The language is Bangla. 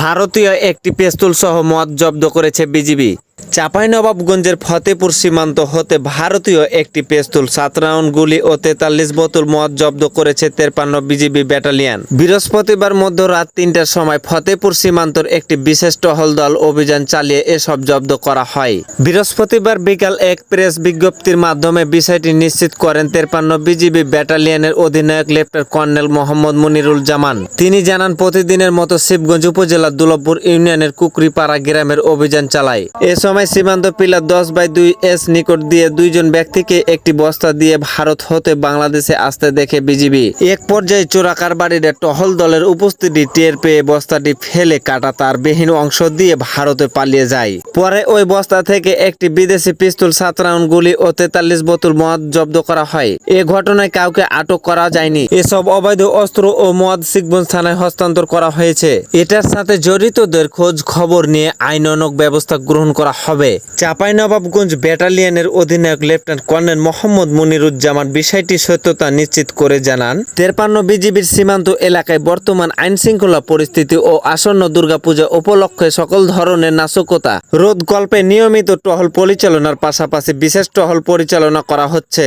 ভারতীয় একটি পেস্তুল সহ মদ জব্দ করেছে বিজিবি। চাঁপাইনবাবগঞ্জের ফতেপুর সীমান্ত হতে ভারতীয় একটি পেস্তুল, সাত রাউন্ড গুলি ও তেতাল্লিশ বোতল মদ জব্দ করেছে তেরপান্ন বিজিবি ব্যাটালিয়ান। বৃহস্পতিবার মধ্যরাত তিনটার সময় ফতেপুর সীমান্তর একটি বিশেষ টহল দল অভিযান চালিয়ে এসব জব্দ করা হয়। বৃহস্পতিবার বিকাল এক প্রেস বিজ্ঞপ্তির মাধ্যমে বিষয়টি নিশ্চিত করেন তেরপান্ন বিজিবি ব্যাটালিয়ানের অধিনায়ক লেফটেন্যান্ট কর্নেল মোহাম্মদ মনিরুল জামান তিনি জানান, প্রতিদিনের মতো শিবগঞ্জ উপজেলার দুলভপুর ইউনিয়নের কুকরিপাড়া গ্রামের অভিযান চালায়। এ সময় সীমান্ত পিলার দশ বাই দুই এস নিকট দিয়ে দুইজন ব্যক্তিকে একটি বস্তা দিয়ে ভারত হতে বাংলাদেশে আসতে দেখে বিজিবি। এক পর্যায়ে চোরাকার বাড়ির টহল দলের উপস্থিতি টের পেয়ে বস্তাটি ফেলে কাটা তার বিহীন অংশ দিয়ে ভারতে পালিয়ে যায়। পরে ওই বস্তা থেকে একটি বিদেশি পিস্তল সাত রাউন্ড গুলি ও তেতাল্লিশ বোতল মদ জব্দ করা হয়। এ ঘটনায় কাউকে আটক করা যায়নি। এসব অবৈধ অস্ত্র ও মদ শিখগঞ্জ থানায় হস্তান্তর করা হয়েছে। এটার সাথে জড়িতদের খোঁজ খবর নিয়ে আইনানক ব্যবস্থা গ্রহণ করা হবে। চাঁপাইনবাবগঞ্জ ব্যাটালিয়নের অধিনায়ক লেফটেন্যান্ট কর্নেল মোহাম্মদ মনিরুজ্জামান বিষয়টি সত্যতা নিশ্চিত করে জানান। তেরপান্ন বিজিবির সীমান্ত এলাকায় বর্তমান আইন শৃঙ্খলা পরিস্থিতি ও আসন্ন দুর্গাপূজা উপলক্ষে সকল ধরনের নাশকতা রোধ গল্পে নিয়মিত টহল পরিচালনার পাশাপাশি বিশেষ টহল পরিচালনা করা হচ্ছে।